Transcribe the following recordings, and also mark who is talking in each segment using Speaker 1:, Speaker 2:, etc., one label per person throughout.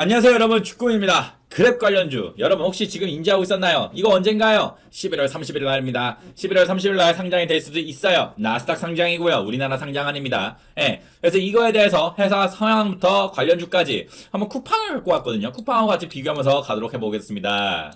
Speaker 1: 안녕하세요 여러분 축구입니다. 그랩 관련주 여러분 혹시 지금 인지하고 있었나요? 이거 언젠가요? 11월 30일 날입니다. 11월 30일 날 상장이 될 수도 있어요. 나스닥 상장이고요. 우리나라 상장 아닙니다. 예. 그래서 이거에 대해서 회사 성향부터 관련주까지 한번 쿠팡을 갖고 왔거든요. 쿠팡하고 같이 비교하면서 가도록 해보겠습니다.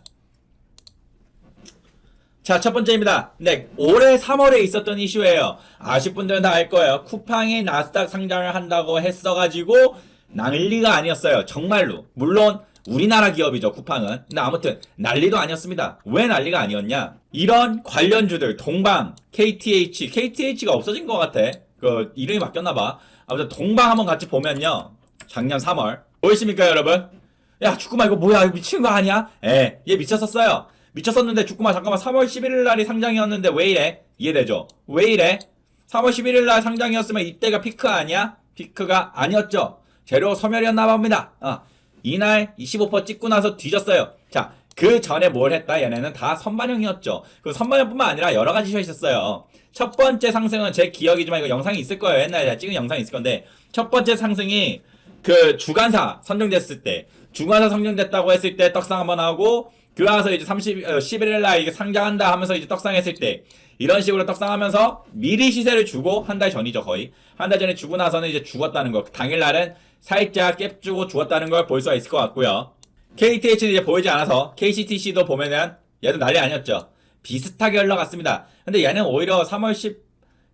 Speaker 1: 자, 첫 번째입니다. 네, 올해 3월에 있었던 이슈예요. 아실 분들은 다 알 거예요. 쿠팡이 나스닥 상장을 한다고 했어가지고 난리가 아니었어요. 정말로. 물론 우리나라 기업이죠, 쿠팡은. 근데 아무튼 난리도 아니었습니다. 왜 난리가 아니었냐? 이런 관련주들, 동방, KTH, KTH가 없어진 것 같아. 그 이름이 바뀌었나 봐. 아무튼 동방 한번 같이 보면요. 작년 3월. 보이십니까, 여러분? 야, 축구마 이거 뭐야? 이거 미친 거 아니야? 예, 얘 미쳤었어요. 미쳤었는데 축구마 잠깐만 3월 11일 날이 상장이었는데 왜 이래? 이해되죠? 왜 이래? 3월 11일 날 상장이었으면 이때가 피크 아니야? 피크가 아니었죠. 재료 소멸이었나 봅니다. 어. 이날 25% 찍고 나서 뒤졌어요. 자, 그 전에 뭘 했다? 얘네는 다 선반영이었죠. 그 선반영뿐만 아니라 여러 가지 있었어요. 첫 번째 상승은 제 기억이지만 이거 영상이 있을 거예요. 옛날에 제가 찍은 영상이 있을 건데 첫 번째 상승이 그 주간사 선정됐을 때 주간사 선정됐다고 했을 때 떡상 한번 하고 그러나서 이제 30 어, 11일 날 이게 상장한다 하면서 이제 떡상했을 때 이런 식으로 떡상하면서 미리 시세를 주고 한 달 전이죠 거의 한 달 전에 주고 나서는 이제 죽었다는 거 당일 날은 살짝 갭 주고 죽었다는 걸 볼 수가 있을 것 같고요. KTH는 이제 보이지 않아서 KCTC도 보면은 얘도 난리 아니었죠. 비슷하게 흘러갔습니다. 근데 얘는 오히려 3월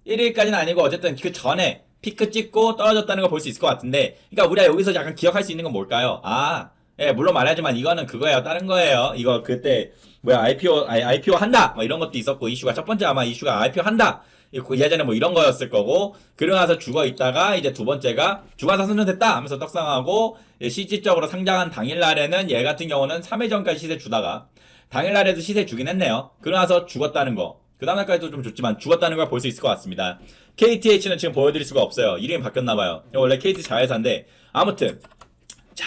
Speaker 1: 11일까지는 아니고 어쨌든 그 전에 피크 찍고 떨어졌다는 걸 볼 수 있을 것 같은데 그러니까 우리가 여기서 약간 기억할 수 있는 건 뭘까요? 아, 예, 물론 말하지만 이거는 그거예요. 다른 거예요. 이거 그때 뭐야 IPO IPO 한다 뭐 이런 것도 있었고 이슈가 첫 번째 아마 이슈가 IPO 한다 예전에 뭐 이런 거였을 거고 그러고 나서 죽어 있다가 이제 두 번째가 주가사 선정됐다 하면서 떡상하고 예, 실질적으로 상장한 당일날에는 얘 같은 경우는 3회 전까지 시세 주다가 당일날에도 시세 주긴 했네요. 그러고 나서 죽었다는 거. 그 다음날까지도 좀 좋지만 죽었다는 걸 볼 수 있을 것 같습니다. KTH는 지금 보여드릴 수가 없어요. 이름이 바뀌었나봐요. 원래 KT 자회사인데 아무튼 자,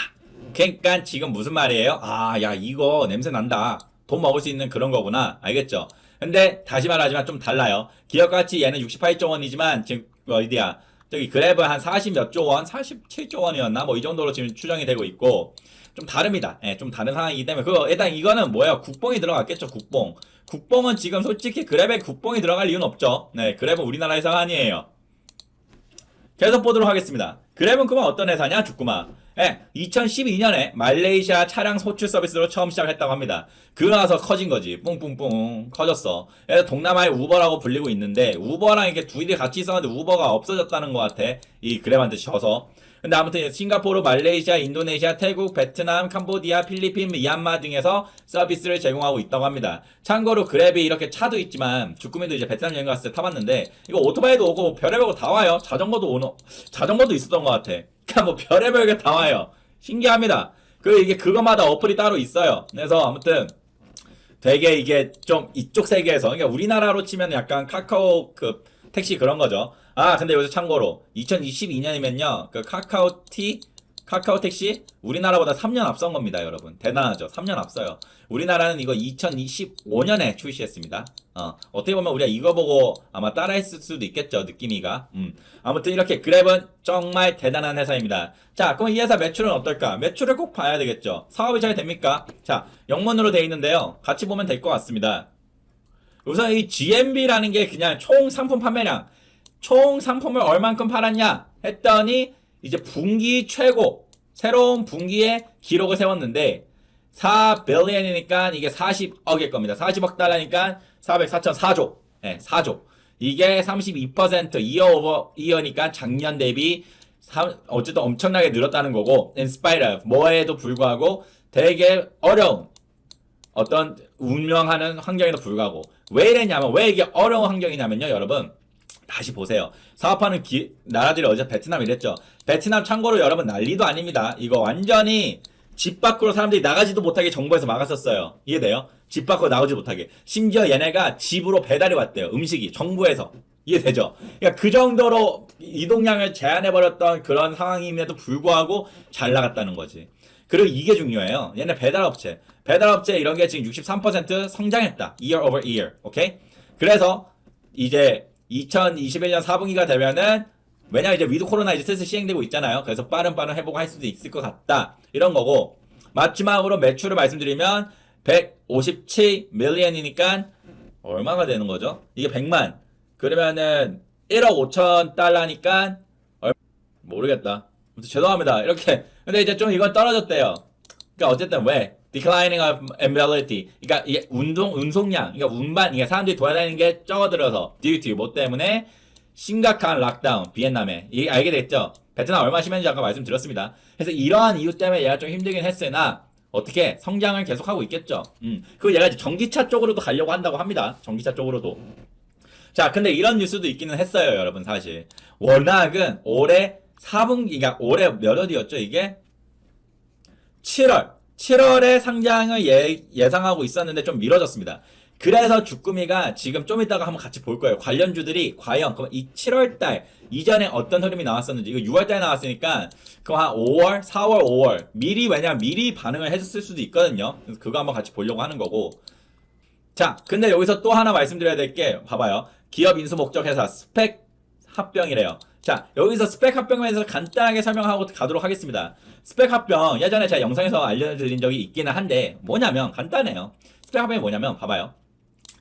Speaker 1: 그러니까 지금 무슨 말이에요? 아, 야 이거 냄새 난다. 돈 먹을 수 있는 그런 거구나. 알겠죠? 근데 다시 말하지만 좀 달라요. 기업 가치 얘는 68조 원이지만 지금 어디야? 저기 그랩은 한 40 몇 조 원, 47조 원이었나? 뭐 이 정도로 지금 추정이 되고 있고 좀 다릅니다. 예, 좀 다른 상황이기 때문에 그거 일단 이거는 뭐야? 국뽕이 들어갔겠죠, 국뽕. 국뽕은 지금 솔직히 그랩에 국뽕이 들어갈 이유는 없죠. 네, 그랩은 우리나라 회사가 아니에요. 계속 보도록 하겠습니다. 그랩은 그만 어떤 회사냐? 죽구마. 예, 2012년에 말레이시아 차량 소출 서비스로 처음 시작했다고 합니다. 그러나서 커진 거지. 뿡뿡뿡 커졌어. 그래서 동남아의 우버라고 불리고 있는데 우버랑 이렇게 둘이 같이 있었는데 우버가 없어졌다는 것 같아. 이 그랩한테 져서. 근데 아무튼 싱가포르, 말레이시아, 인도네시아, 태국, 베트남, 캄보디아, 필리핀, 미얀마 등에서 서비스를 제공하고 있다고 합니다. 참고로 그랩이 이렇게 차도 있지만 주꾸미도 이제 베트남 여행 갔을 때 타봤는데 이거 오토바이도 오고 별의별 거 다 와요. 자전거도 오는 자전거도 있었던 것 같아. 그러니까 뭐 별의별 게 다 와요. 신기합니다. 그 이게 그거마다 어플이 따로 있어요. 그래서 아무튼 되게 이게 좀 이쪽 세계에서 그러니까 우리나라로 치면 약간 카카오 그 택시 그런 거죠. 아 근데 여기서 참고로 2022년이면요 그 카카오티 카카오 택시 우리나라보다 3년 앞선 겁니다, 여러분. 대단하죠. 3년 앞서요. 우리나라는 이거 2025년에 출시했습니다. 어, 어떻게 보면 우리가 이거 보고 아마 따라했을 수도 있겠죠, 느낌이가. 음. 아무튼 이렇게 그랩은 정말 대단한 회사입니다. 자, 그럼 이 회사 매출은 어떨까? 매출을 꼭 봐야 되겠죠. 사업이 잘 됩니까? 자, 영문으로 되어 있는데요. 같이 보면 될 것 같습니다. 우선 이 GMB라는 게 그냥 총 상품 판매량, 총 상품을 얼만큼 팔았냐 했더니 이제 분기 최고 새로운 분기에 기록을 세웠는데 4빌리언이니까 이게 40억일 겁니다. 40억 달러니까 400, 4천 4조. 예, 4조. 이게 32% 이어 오버 이어니까 작년 대비 삼- 어쨌든 엄청나게 늘었다는 거고 of 뭐에도 불구하고 되게 어려운 어떤 운명하는 환경에도 불구하고 왜 이랬냐면 왜 이게 어려운 환경이냐면요 여러분 다시 보세요 사업하는 기- 나라들이 어제 베트남 이랬죠 베트남 참고로 여러분 난리도 아닙니다 이거 완전히 집 밖으로 사람들이 나가지도 못하게 정부에서 막았었어요 이해돼요? 집 밖으로 나오지 못하게 심지어 얘네가 집으로 배달이 왔대요 음식이 정부에서 이해되죠? 그러니까 그 정도로 이동량을 제한해버렸던 그런 상황임에도 불구하고 잘 나갔다는 거지 그리고 이게 중요해요. 얘네 배달업체. 배달업체 이런 게 지금 63% 성장했다. year over year. 오케이? 그래서 이제 2021년 4분기가 되면은 왜냐 이제 위드 코로나 이제 슬슬 시행되고 있잖아요. 그래서 빠른 빠른 회복 할 수도 있을 것 같다. 이런 거고 마지막으로 매출을 말씀드리면 157 밀리언이니까 얼마가 되는 거죠? 이게 100만. 그러면은 1억 5천 달러니까 얼... 모르겠다. 죄송합니다. 이렇게 근데 이제 좀 이건 떨어졌대요. 그러니까 어쨌든 왜 declining of ability. 그러니까 이게 운동 운송량, 그러니까 운반, 이게 사람들이 돌아다니는 게 적어들어서 due to 뭐 때문에 심각한 락다운 비엔남에 이 알게 됐죠. 베트남 얼마 심했는지 아까 말씀드렸습니다. 그래서 이러한 이유 때문에 얘가 좀 힘들긴 했으나 어떻게 성장을 계속하고 있겠죠. 음. 그 얘가 이제 전기차 쪽으로도 가려고 한다고 합니다. 전기차 쪽으로도. 자, 근데 이런 뉴스도 있기는 했어요, 여러분, 사실. 워낙은 올해 4분기, 그러니까 올해 몇 월이었죠, 이게? 7월. 7월에 상장을 예, 예상하고 있었는데 좀 미뤄졌습니다. 그래서 주꾸미가 지금 좀 이따가 한번 같이 볼 거예요. 관련주들이 과연 그럼 이 7월 달 이전에 어떤 흐름이 나왔었는지 이거 6월 달에 나왔으니까 그거 한 5월, 4월, 5월 미리 왜냐면 미리 반응을 해줬을 수도 있거든요. 그래서 그거 한번 같이 보려고 하는 거고. 자, 근데 여기서 또 하나 말씀드려야 될 게 봐봐요. 기업 인수 목적 회사 스펙 합병이래요. 자, 여기서 스펙 합병에 대해서 간단하게 설명하고 가도록 하겠습니다. 스펙 합병 예전에 제가 영상에서 알려드린 적이 있기는 한데 뭐냐면 간단해요. 스펙 합병이 뭐냐면 봐봐요.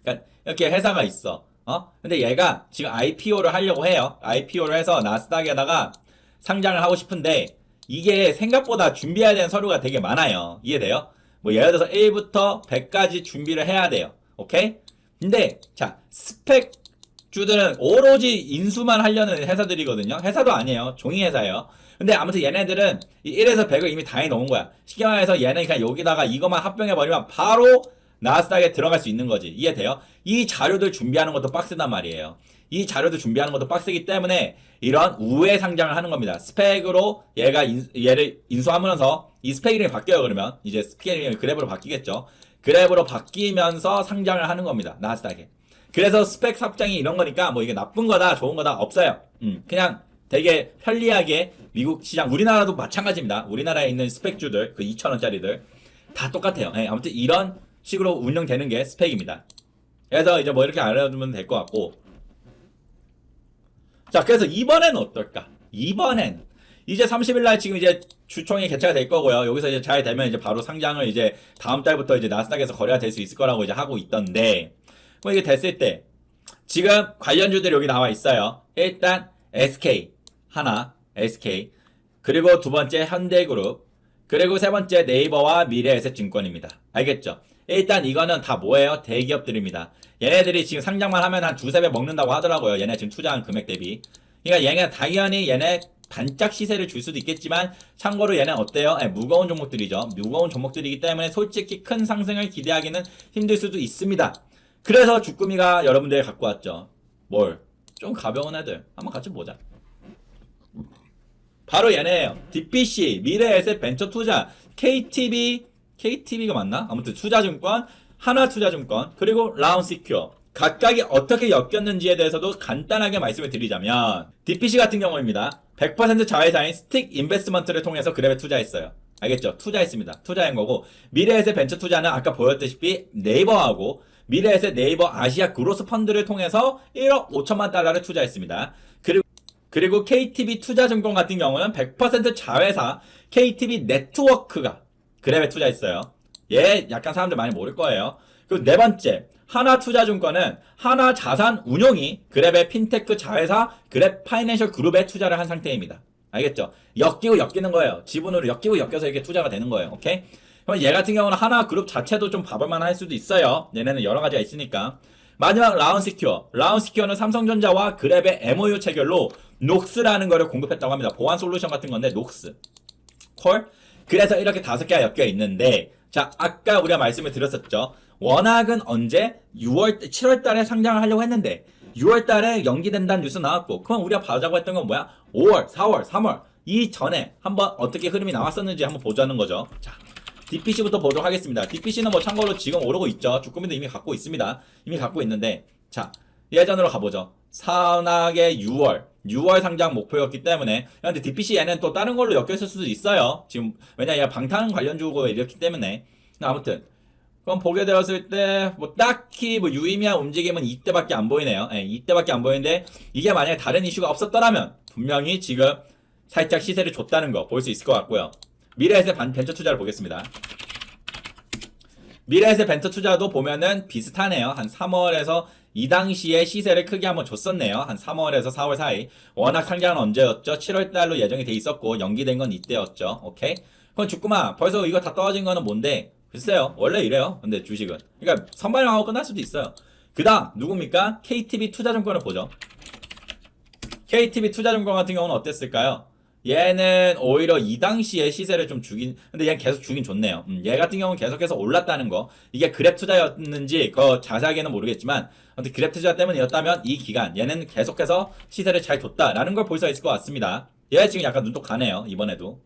Speaker 1: 그러니까 이렇게 회사가 있어. 어? 근데 얘가 지금 IPO를 하려고 해요. IPO를 해서 나스닥에다가 상장을 하고 싶은데 이게 생각보다 준비해야 되는 서류가 되게 많아요. 이해돼요? 뭐 예를 들어서 1부터 100까지 준비를 해야 돼요. 오케이? 근데 자, 스펙 주들은 오로지 인수만 하려는 회사들이거든요. 회사도 아니에요. 종이 회사예요. 근데 아무튼 얘네들은 이 1에서 100을 이미 다 해놓은 거야. 쉽게 말해서 얘는 그냥 여기다가 이것만 합병해버리면 바로 나스닥에 들어갈 수 있는 거지. 이해돼요? 이 자료들 준비하는 것도 빡세단 말이에요. 이 자료들 준비하는 것도 빡세기 때문에 이런 우회 상장을 하는 겁니다. 스펙으로 얘가 인, 얘를 인수하면서 이 스펙 이름이 바뀌어요. 그러면 이제 스펙 이름이 그랩으로 바뀌겠죠. 그랩으로 바뀌면서 상장을 하는 겁니다. 나스닥에. 그래서 스펙 삽장이 이런 거니까 뭐 이게 나쁜 거다 좋은 거다 없어요. 음, 그냥 되게 편리하게 미국 시장 우리나라도 마찬가지입니다. 우리나라에 있는 스펙주들 그 2,000원짜리들 다 똑같아요. 예, 아무튼 이런 식으로 운영되는 게 스펙입니다. 그래서 이제 뭐 이렇게 알아두면 될 것 같고 자 그래서 이번엔 어떨까? 이번엔 이제 30일 날 지금 이제 주총이 개최가 될 거고요. 여기서 이제 잘 되면 이제 바로 상장을 이제 다음 달부터 이제 나스닥에서 거래가 될 수 있을 거라고 이제 하고 있던데 뭐 이게 됐을 때 지금 관련주들 여기 나와 있어요. 일단 SK 하나 SK 그리고 두 번째 현대그룹 그리고 세 번째 네이버와 미래에셋증권입니다. 알겠죠? 일단 이거는 다 뭐예요? 대기업들입니다. 얘네들이 지금 상장만 하면 한 두세 배 먹는다고 하더라고요. 얘네 지금 투자한 금액 대비. 그러니까 얘네 당연히 얘네 반짝 시세를 줄 수도 있겠지만 참고로 얘는 어때요? 예, 무거운 종목들이죠. 무거운 종목들이기 때문에 솔직히 큰 상승을 기대하기는 힘들 수도 있습니다. 그래서 주꾸미가 여러분들 갖고 왔죠. 뭘? 좀 가벼운 애들. 한번 같이 보자. 바로 얘네예요. DPC, 미래에셋 벤처 투자, KTB, KTB가 맞나? 아무튼 투자증권, 하나투자증권, 그리고 라운시큐어. 각각이 어떻게 엮였는지에 대해서도 간단하게 말씀을 드리자면 DPC 같은 경우입니다. 100% 자회사인 스틱 인베스먼트를 통해서 그랩에 투자했어요. 알겠죠? 투자했습니다. 투자한 거고 미래에셋 벤처 투자는 아까 보였다시피 네이버하고 미래에셋 네이버 아시아 그로스 펀드를 통해서 1억 5천만 달러를 투자했습니다. 그리고 그리고 KTB 투자증권 같은 경우는 100% 자회사 KTB 네트워크가 그랩에 투자했어요. 얘 약간 사람들 많이 모를 거예요. 그리고 네 번째 하나투자증권은 하나자산 운용이 그랩의 핀테크 자회사 그랩 파이낸셜 그룹에 투자를 한 상태입니다. 알겠죠? 엮이고 엮이는 거예요. 지분으로 엮이고 엮여서 이렇게 투자가 되는 거예요. 오케이? 그럼 얘 같은 경우는 하나 그룹 자체도 좀 봐볼만 할 수도 있어요. 얘네는 여러 가지가 있으니까. 마지막 라운시큐어. 라운시큐어는 삼성전자와 그랩의 MOU 체결로 녹스라는 거를 공급했다고 합니다. 보안 솔루션 같은 건데 녹스. 콜? 그래서 이렇게 다섯 개가 엮여 있는데 자 아까 우리가 말씀을 드렸었죠. 워낙은 언제 6월 7월 달에 상장을 하려고 했는데 6월 달에 연기된다는 뉴스 나왔고 그럼 우리가 봐자고 했던 건 뭐야? 5월, 4월, 3월 이 전에 한번 어떻게 흐름이 나왔었는지 한번 보자는 거죠. 자, DPC부터 보도록 하겠습니다. DPC는 뭐 참고로 지금 오르고 있죠. 주꾸미도 이미 갖고 있습니다. 이미 갖고 있는데 자 예전으로 가보죠. 산악의 6월 6월 상장 목표였기 때문에 근데 DPC 얘는 또 다른 걸로 엮여 있을 수도 있어요. 지금 왜냐 얘 방탄 관련 주고 이렇기 때문에 아무튼 그럼 보게 되었을 때 뭐 딱히 뭐 유의미한 움직임은 이때밖에 안 보이네요. 예, 이때밖에 안 보이는데 이게 만약에 다른 이슈가 없었더라면 분명히 지금 살짝 시세를 줬다는 거 볼 수 있을 것 같고요. 미래에셋 반- 벤처 투자를 보겠습니다. 미래에셋 벤처 투자도 보면은 비슷하네요. 한 3월에서 이 당시에 시세를 크게 한번 줬었네요. 한 3월에서 4월 사이. 워낙 상장은 언제였죠? 7월 달로 예정이 돼 있었고 연기된 건 이때였죠. 오케이? 그럼 죽구만 벌써 이거 다 떨어진 거는 뭔데? 글쎄요. 원래 이래요. 근데 주식은. 그러니까 선발형하고 끝날 수도 있어요. 그다음 누굽니까? KTB 투자증권을 보죠. KTB 투자증권 같은 경우는 어땠을까요? 얘는 오히려 이 당시에 시세를 좀 주긴 근데 얘는 계속 주긴 좋네요. 음, 얘 같은 경우는 계속해서 올랐다는 거 이게 그랩 투자였는지 그 자세하게는 모르겠지만 아무튼 그랩 투자 때문이었다면 이 기간 얘는 계속해서 시세를 잘 줬다라는 걸 볼 수 있을 것 같습니다. 얘 지금 약간 눈독 가네요 이번에도.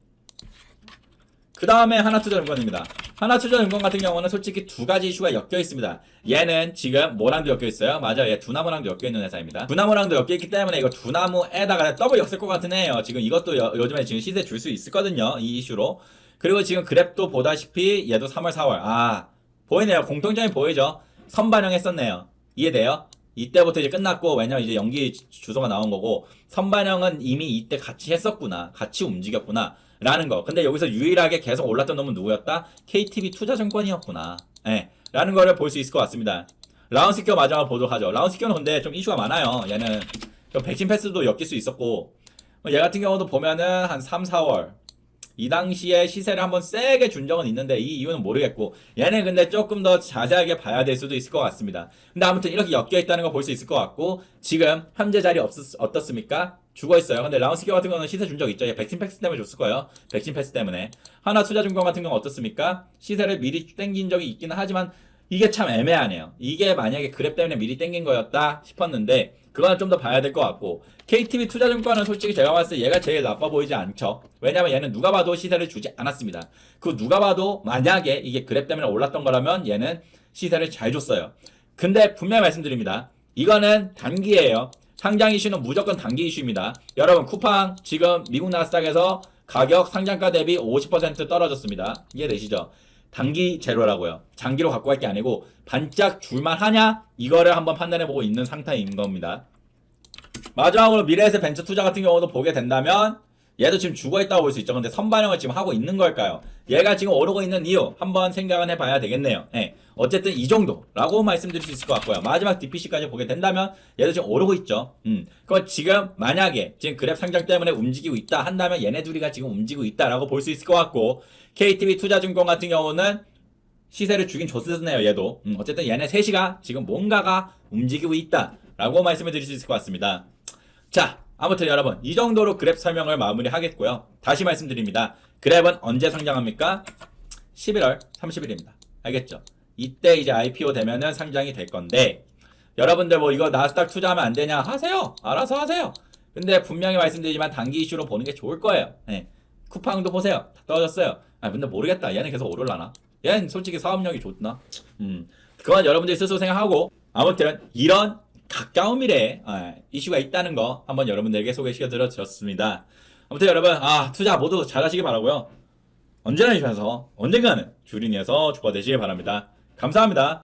Speaker 1: 그 다음에 하나투자증권입니다. 하나투자증권 같은 경우는 솔직히 두 가지 이슈가 엮여 있습니다. 얘는 지금 뭐랑도 엮여 있어요? 맞아요. 얘 두나무랑도 엮여 있는 회사입니다. 두나무랑도 엮여 있기 때문에 이거 두나무에다가 더블 엮을 것 같은 애예요. 지금 이것도 요, 요즘에 지금 시세 줄 수 있거든요. 이 이슈로. 그리고 지금 그랩도 보다시피 얘도 3월, 4월. 아, 보이네요. 공통점이 보이죠? 선반영했었네요. 이해돼요? 이때부터 이제 끝났고 왜냐면 이제 연기 주- 주소가 나온 거고 선반영은 이미 이때 같이 했었구나 같이 움직였구나 라는 거. 근데 여기서 유일하게 계속 올랐던 놈은 누구였다? KTB 투자증권이었구나. 예. 라는 거를 볼 수 있을 것 같습니다. 라운스키어 마지막으로 보도록 하죠. 라운스키어는 근데 좀 이슈가 많아요. 얘는 좀 백신 패스도 엮일 수 있었고. 뭐얘 같은 경우도 보면은 한 3, 4월. 이 당시에 시세를 한번 세게 준 적은 있는데 이 이유는 모르겠고. 얘는 근데 조금 더 자세하게 봐야 될 수도 있을 것 같습니다. 근데 아무튼 이렇게 엮여 있다는 거 볼 수 있을 것 같고. 지금 현재 자리 없, 어떻습니까? 죽어 있어요. 근데 라운스키어 같은 거는 시세 준 적 있죠. 얘 백신 패스 때문에 줬을 거예요. 백신 패스 때문에. 하나 투자 증권 같은 경우 어떻습니까? 시세를 미리 땡긴 적이 있기는 하지만 이게 참 애매하네요. 이게 만약에 그랩 때문에 미리 땡긴 거였다 싶었는데 그거는 좀 더 봐야 될 것 같고 KTB 투자증권은 솔직히 제가 봤을 때 얘가 제일 나빠 보이지 않죠. 왜냐면 얘는 누가 봐도 시세를 주지 않았습니다. 그 누가 봐도 만약에 이게 그랩 때문에 올랐던 거라면 얘는 시세를 잘 줬어요. 근데 분명히 말씀드립니다. 이거는 단기예요. 상장 이슈는 무조건 단기 이슈입니다. 여러분 쿠팡 지금 미국 나스닥에서 가격 상장가 대비 50% 떨어졌습니다. 이해되시죠? 단기 제로라고요. 장기로 갖고 갈 게 아니고 반짝 줄만 하냐? 이거를 한번 판단해 보고 있는 상태인 겁니다. 마지막으로 미래에셋 벤처 투자 같은 경우도 보게 된다면 얘도 지금 죽어 있다고 볼 수 있죠. 근데 선반영을 지금 하고 있는 걸까요? 얘가 지금 오르고 있는 이유 한번 생각은 해봐야 되겠네요. 예. 어쨌든 이 정도라고 말씀드릴 수 있을 것 같고요. 마지막 DPC까지 보게 된다면 얘도 지금 오르고 있죠. 음. 그거 지금 만약에 지금 그랩 상장 때문에 움직이고 있다 한다면 얘네 둘이가 지금 움직이고 있다라고 볼 수 있을 것 같고 KTB 투자증권 같은 경우는 시세를 주긴 줬었네요, 얘도. 음, 어쨌든 얘네 셋이가 지금 뭔가가 움직이고 있다 라고 말씀을 드릴 수 있을 것 같습니다. 자, 아무튼 여러분, 이 정도로 그랩 설명을 마무리 하겠고요. 다시 말씀드립니다. 그랩은 언제 상장합니까? 11월 30일입니다. 알겠죠? 이때 이제 IPO 되면은 상장이 될 건데, 여러분들 뭐 이거 나스닥 투자하면 안 되냐? 하세요! 알아서 하세요! 근데 분명히 말씀드리지만 단기 이슈로 보는 게 좋을 거예요. 예. 쿠팡도 보세요. 다 떨어졌어요. 아, 근데 모르겠다. 얘는 계속 오를라나? 얘는 솔직히 사업력이 좋나? 음. 그건 여러분들이 스스로 생각하고, 아무튼, 이런 가까운 미래에 아, 이슈가 있다는 거 한번 여러분들에게 소개시켜 드렸습니다. 아무튼 여러분, 아, 투자 모두 잘 하시기 바라고요 언제나 이슈에서 언젠가는 주린이에서 주가 되시길 바랍니다. 감사합니다.